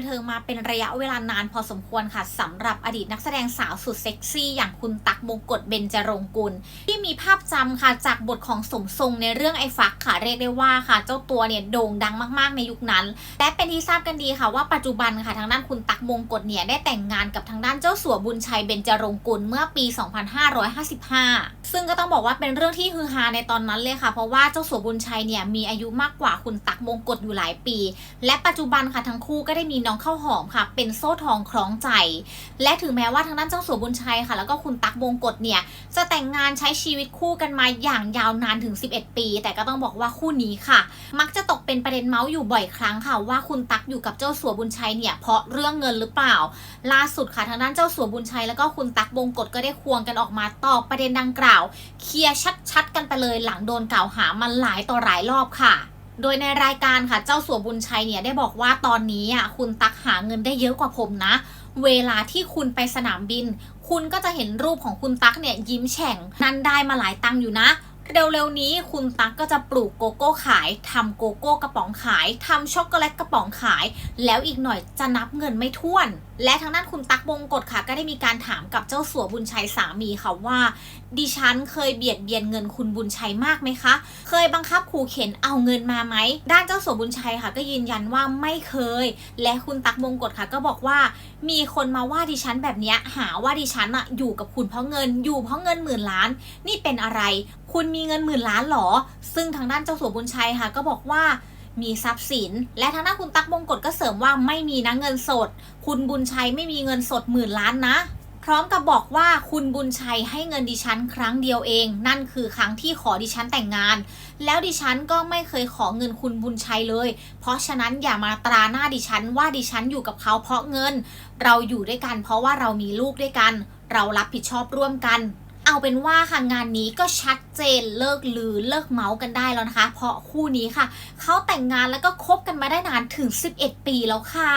บันเทิงมาเป็นระยะเวลานานพอสมควรค่ะสำหรับอดีตนักแสดงสาวสุดเซ็กซี่ อย่างคุณตักมงกฎเบญจรงกุล ที่มีภาพจำค่ะจากบทของสมทรงในเรื่องไอ้ฟักค่ะเรียกได้ว่าค่ะ เจ้าตัวเนี่ยโด่งดังมากๆในยุคนั้น และเป็นที่ทราบกันดีค่ะว่าปัจจุบันค่ะทางด้านคุณตักมงกฎเนี่ยได้แต่งงานกับทางด้านเจ้าสัวบุญชัยเบญจรงกุลเมื่อปี 2555 ซึ่งก็ต้องบอกว่าเป็นเรื่องที่ฮือฮาในตอนนั้นเลยค่ะ เพราะว่าเจ้าสัวบุญชัยเนี่ยมีอายุมากกว่าคุณตักมงกฎอยู่หลายปี และปัจจุบันค่ะทั้งคู่ก็ได้มีน้องข้าวหอมค่ะ เป็นโซ่ทองคล้องใจ และถึงแม้ว่าทางด้านเจ้าสัวบุญชัยค่ะ แล้วก็คุณตักมงกฎเนี่ยจะแต่งงานใช้ชีวิตคู่กันมาอย่างยาวนานถึง 11 ปี แต่ก็ต้องบอกว่าคู่นี้ค่ะ มักจะตกเป็นประเด็นเมาส์อยู่บ่อยครั้งค่ะ ว่าคุณตักอยู่กับเจ้าสัวบุญชัยเนี่ยเพราะเรื่องเงินหรือเปล่า ล่าสุดค่ะทางด้านเจ้าสัวบุญชัย แล้วก็คุณตักบงกฎก็ได้ควงกันออกมาตอบประเด็นดังกล่าวเคลียร์ชัดๆกันไปเลยหลังโดนกล่าวหามันหลายต่อหลายรอบค่ะโดยในรายการค่ะเจ้าสัวบุญชัยเนี่ยได้บอกว่าตอนนี้อะคุณตักหาเงินได้เยอะกว่าผมนะ เวลาที่คุณไปสนามบิน คุณก็จะเห็นรูปของคุณตักเนี่ยยิ้มแฉ่ง นั่นได้มาหลายตังค์อยู่นะ เร็วๆนี้คุณตั๊กก็จะปลูกโกโก้ขายทำโกโก้กระป๋องขายทำช็อกโกแลตกระป๋องขาย แล้วอีกหน่อยจะนับเงินไม่ถ้วน และทางด้านคุณตั๊กบงกฎค่ะ ก็ได้มีการถามกับเจ้าสัวบุญชัยสามีค่ะว่า ดิฉันเคยเบียดเบียนเงินคุณบุญชัยมากไหมคะ เคยบังคับขู่เข็นเอาเงินมาไหมด้านเจ้าสัวบุญชัยค่ะ ก็ยืนยันว่าไม่เคย และคุณตั๊กบงกฎค่ะ ก็บอกว่า มีคนมาว่าดิฉันแบบนี้หาว่าดิฉันอะอยู่กับคุณเพราะเงินอยู่เพราะเงินหมื่นล้าน นี่เป็นอะไร คุณมีมีเงินหมื่นล้านหรอ ซึ่งทางด้านเจ้าสัวบุญชัยค่ะ ก็บอกว่ามีทรัพย์สิน และทางด้านคุณตั๊กบงกฎก็เสริมว่าไม่มีนะเงินสด คุณบุญชัยไม่มีเงินสดหมื่นล้านนะ พร้อมกับบอกว่าคุณบุญชัยให้เงินดิฉันครั้งเดียวเอง นั่นคือครั้งที่ขอดิฉันแต่งงาน แล้วดิฉันก็ไม่เคยขอเงินคุณบุญชัยเลย เพราะฉะนั้นอย่ามาตราหน้าดิฉันว่าดิฉันอยู่กับเขาเพราะเงิน เราอยู่ด้วยกัน เพราะว่าเรามีลูกด้วยกัน เรารับผิดชอบร่วมกัน เอาเป็นว่าค่ะงานนี้ก็ชัดเจนเลิกลือเลิกเมาส์กันได้แล้วนะคะ เพราะคู่นี้ค่ะเขาแต่งงานแล้วก็คบกันมาได้นานถึง 11 ปีแล้วค่ะ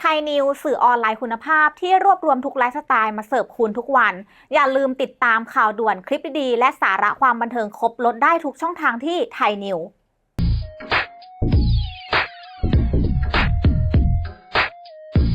ไทยนิวสื่อออนไลน์คุณภาพที่รวบรวมทุกไลฟ์สไตล์มาเสิร์ฟคุณทุกวัน อย่าลืมติดตามข่าวด่วนคลิปดีๆและสาระความบันเทิงครบลดได้ทุกช่องทางที่ไทยนิว